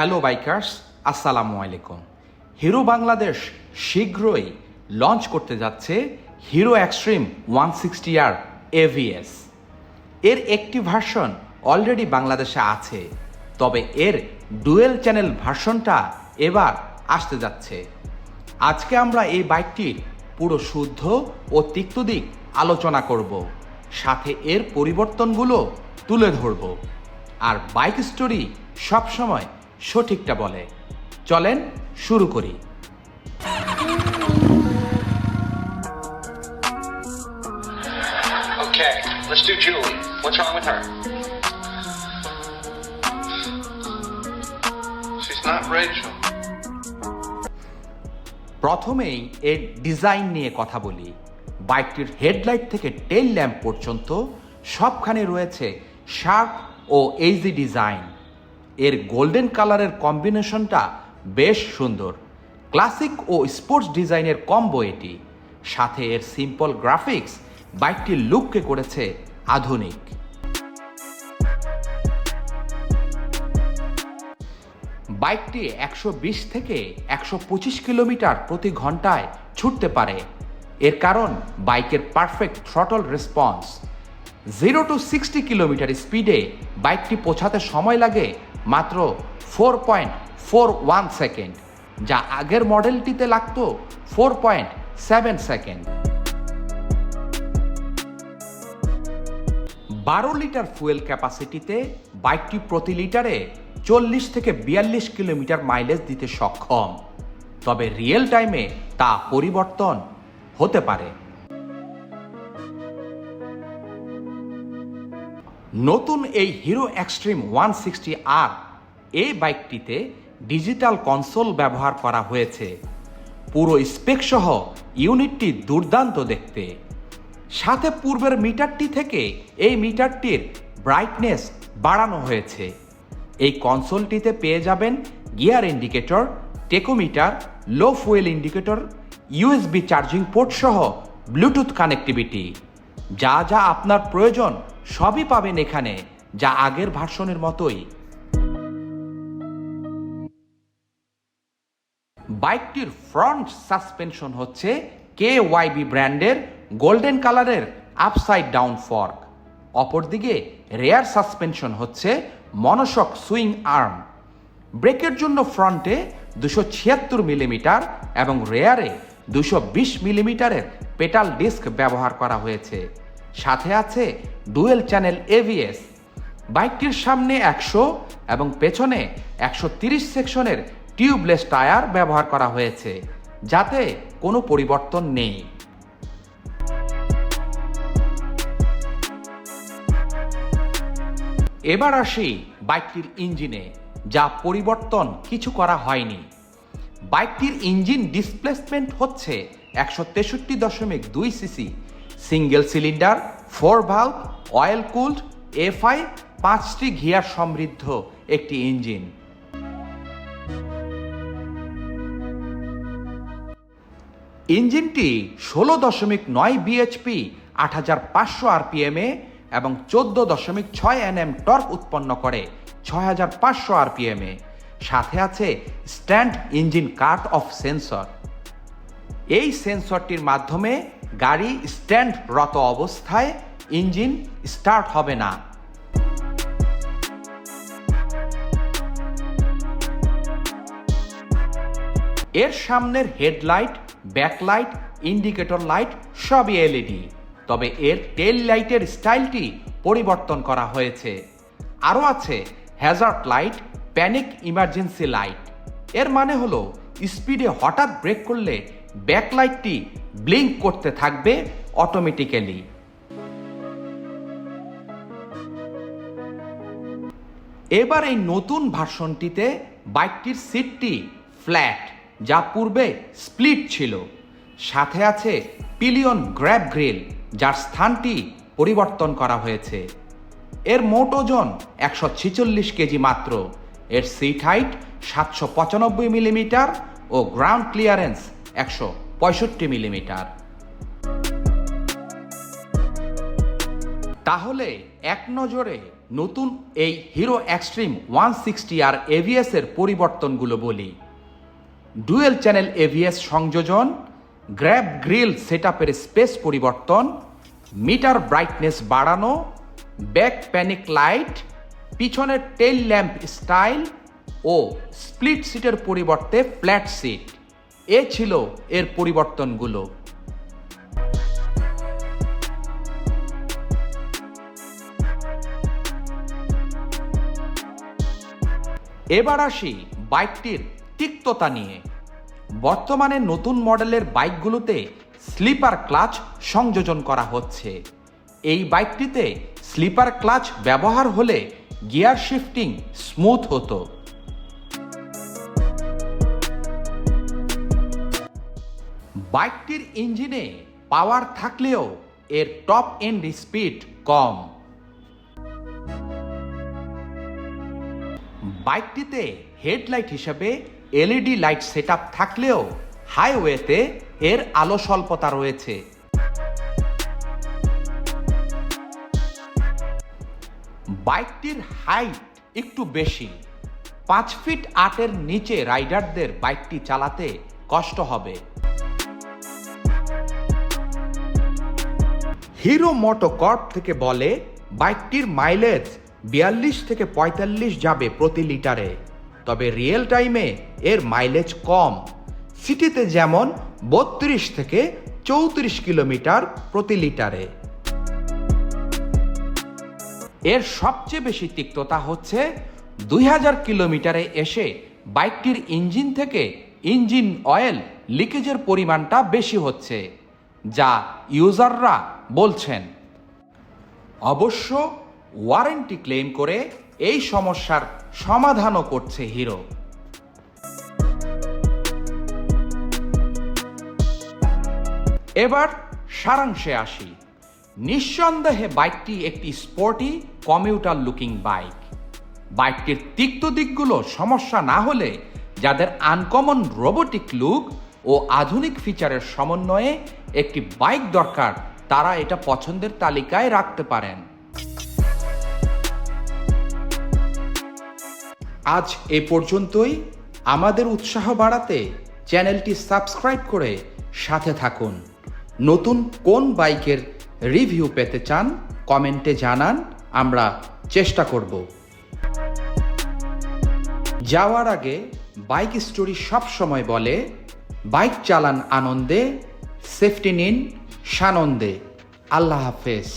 Hello bikers আসসালামু আলাইকুম hero Bangladesh শীঘ্রই লঞ্চ করতে যাচ্ছে Hero Xtreme one sixty R ABS এর একটি ভার্সন অলরেডি বাংলাদেশে আছে, তবে এর ডুয়েল চ্যানেল ভার্সনটা এবার আসতে যাচ্ছে। আজকে আমরা এই বাইকটির পুরো শুদ্ধ ও তিক্ত দিক আলোচনা করব, সাথে এর পরিবর্তনগুলো তুলে ধরব। আর বাইক স্টোরি সবসময় সঠিকটা বলে চলেন শুরু করি let's do Julie. What's wrong with her? She's not Rachel. প্রথমেই এর ডিজাইন নিয়ে কথা বলি বাইকটির হেডলাইট থেকে টেল ল্যাম্প পর্যন্ত সবখানে রয়েছে শার্প ও এইজি ডিজাইন এর গোল্ডেন কালারের কম্বিনেশনটা বেশ সুন্দর। ক্লাসিক ও স্পোর্টস ডিজাইনের কম্বো এটি। সাথে এর সিম্পল গ্রাফিক্স বাইকটির লুককে করেছে আধুনিক। বাইকটি একশো বিশ থেকে একশো পঁচিশ কিলোমিটার প্রতি ঘন্টায় ছুটতে পারে। এর কারণ বাইকের perfect throttle response. Zero to sixty kilometre স্পিডে বাইকটি পৌঁছাতে সময় লাগে মাত্র four point four one second, যা আগের মডেলটিতে লাগতো ফোর পয়েন্ট সেভেন সেকেন্ড। বারো লিটার ফুয়েল ক্যাপাসিটিতে বাইকটি প্রতি লিটারে চল্লিশ থেকে বিয়াল্লিশ কিলোমিটার মাইলেজ দিতে সক্ষম, তবে রিয়েল টাইমে তা পরিবর্তন হতে পারে। নতুন এই Hero Xtreme one sixty R এই বাইকটিতে ডিজিটাল কনসোল ব্যবহার করা হয়েছে। পুরো স্পেক সহ ইউনিটটি দুর্দান্ত দেখতে। সাথে পূর্বের মিটারটি থেকে এই মিটারটির ব্রাইটনেস বাড়ানো হয়েছে। এই কনসোলটিতে পেয়ে যাবেন gear indicator, tachometer, low fuel indicator, USB charging port সহ ব্লুটুথ কানেক্টিভিটি। যা যা আপনার প্রয়োজন সবই পাবেন এখানে, যা আগের ভার্সনের মতোই। বাইকটির ফ্রন্ট সাসপেনশন হচ্ছে কে ওয়াইবি ব্র্যান্ডের গোল্ডেন কালারের আপসাইড ডাউন ফর্ক। অপরদিকে রেয়ার সাসপেনশন হচ্ছে মনসক সুইং আর্ম। ব্রেকের জন্য ফ্রন্টে দুশো ছিয়াত্তর মিলিমিটার এবং রেয়ারে দুশো বিশ মিলিমিটারের পেটাল ডিস্ক ব্যবহার করা হয়েছে। সাথে আছে ডুয়েল চ্যানেল এভিএস বাইকটির সামনে একশো এবং পেছনে একশো তিরিশ সেকশনের টিউবলেস টায়ার ব্যবহার করা হয়েছে, যাতে কোনো পরিবর্তন নেই। এবার আসি বাইকটির ইঞ্জিনে, যা পরিবর্তন কিছু করা হয়নি। বাইকটির ইঞ্জিন ডিসপ্লেসমেন্ট হচ্ছে একশো তেষট্টি দশমিক দুই CC single cylinder four valve oil cooled FI পাঁচটি ঘিয়ার সমৃদ্ধ একটি ইঞ্জিন। ইঞ্জিনটি ষোলো দশমিক নয় বিএইচপি আট হাজার পাঁচশো আরপিএমে এবং চোদ্দ দশমিক ছয় এনএম টর্ক উৎপন্ন করে ছয় হাজার পাঁচশো আরপিএমে সাথে আছে stand engine cut off sensor. এই সেন্সরটির মাধ্যমে গাড়ি স্ট্যান্ড রত অবস্থায় ইঞ্জিন স্টার্ট হবে না। এর সামনের হেডলাইট, ব্যাকলাইট, ইন্ডিকেটর লাইট সবই এলইডি। তবে এর টেল লাইটের স্টাইলটি পরিবর্তন করা হয়েছে। আরও আছে, hazard light, panic emergency light. এর মানে হলো, স্পিডে হঠাৎ ব্রেক করলে ব্যাকলাইটটি ব্লিঙ্ক করতে থাকবে অটোমেটিক্যালি। এবার এই নতুন ভার্সনটিতে বাইকটির সিটটি ফ্ল্যাট, যা পূর্বে স্প্লিট ছিল। সাথে আছে পিলিয়ন গ্র্যাব গ্রিল, যার স্থানটি পরিবর্তন করা হয়েছে। এর মোট ওজন একশো ছিচল্লিশ কেজি মাত্র। এর সিট হাইট সাতশো পঁচানব্বই মিলিমিটার ও গ্রাউন্ড ক্লিয়ারেন্স একশো পঁয়ষট্টি মিলিমিটার। তাহলে এক নজরে নতুন এই Hero Xtreme one sixty R এভিএসের পরিবর্তনগুলো বলি। ডুয়েল চ্যানেল এভিএস সংযোজন, গ্র্যাব গ্রিল সেটআপের স্পেস পরিবর্তন, মিটার ব্রাইটনেস বাড়ানো, ব্যাক প্যানিক লাইট, পিছনের টেল ল্যাম্প স্টাইল ও স্প্লিট সিটের পরিবর্তে ফ্ল্যাট সিট। এ ছিল এর পরিবর্তনগুলো। এবার আসি বাইকটির তিক্ততা নিয়ে। বর্তমানে নতুন মডেলের বাইকগুলোতে স্লিপার ক্লাচ সংযোজন করা হচ্ছে। এই বাইকটিতে স্লিপার ক্লাচ ব্যবহার হলে গিয়ার শিফটিং স্মুথ হতো। বাইকটির ইঞ্জিনে পাওয়ার থাকলেও এর টপ এন্ড স্পিড কম। বাইকটিতে হেডলাইট হিসেবে এলইডি লাইট সেটআপ থাকলেও হাইওয়েতে এর আলো স্বল্পতা রয়েছে। বাইকটির হাইট একটু বেশি। পাঁচ ফিট আটের নিচে রাইডারদের বাইকটি চালাতে কষ্ট হবে। হিরো মোটো কর্প থেকে বলে, বাইকটির মাইলেজ বিয়াল্লিশ থেকে পঁয়তাল্লিশ যাবে প্রতি লিটারে। তবে রিয়েল টাইমে এর মাইলেজ কম। সিটিতে যেমন বত্রিশ থেকে চৌত্রিশ কিলোমিটার প্রতি লিটারে। এর সবচেয়ে বেশি তিক্ততা হচ্ছে দুই হাজার কিলোমিটারে এসে বাইকটির ইঞ্জিন থেকে ইঞ্জিন অয়েল লিকেজের পরিমাণটা বেশি হচ্ছে। যা ইউজাররা বলছেন। অবশ্য ওয়ারেন্টি ক্লেম করে এই সমস্যার সমাধানও করছে হিরো। এবার সারাংশে আসি। নিঃসন্দেহে বাইকটি একটি স্পোর্টি কমিউটার লুকিং বাইক। বাইকটির তিক্ত দিকগুলো সমস্যা না হলে যাদের আনকমন রোবোটিক লুক ও আধুনিক ফিচারের সমন্বয়ে একটি বাইক দরকার, তারা এটা পছন্দের তালিকায় রাখতে পারেন। আজ এ পর্যন্তই। আমাদের উৎসাহ বাড়াতে চ্যানেলটি সাবস্ক্রাইব করে সাথে থাকুন। নতুন কোন বাইকের রিভিউ পেতে চান, কমেন্টে জানান, আমরা চেষ্টা করব। যাওয়ার আগে বাইক স্টোরি সব সময় বলে, বাইক চালান আনন্দে সেফটি নিন সানন্দে। আল্লাহ হাফেজ।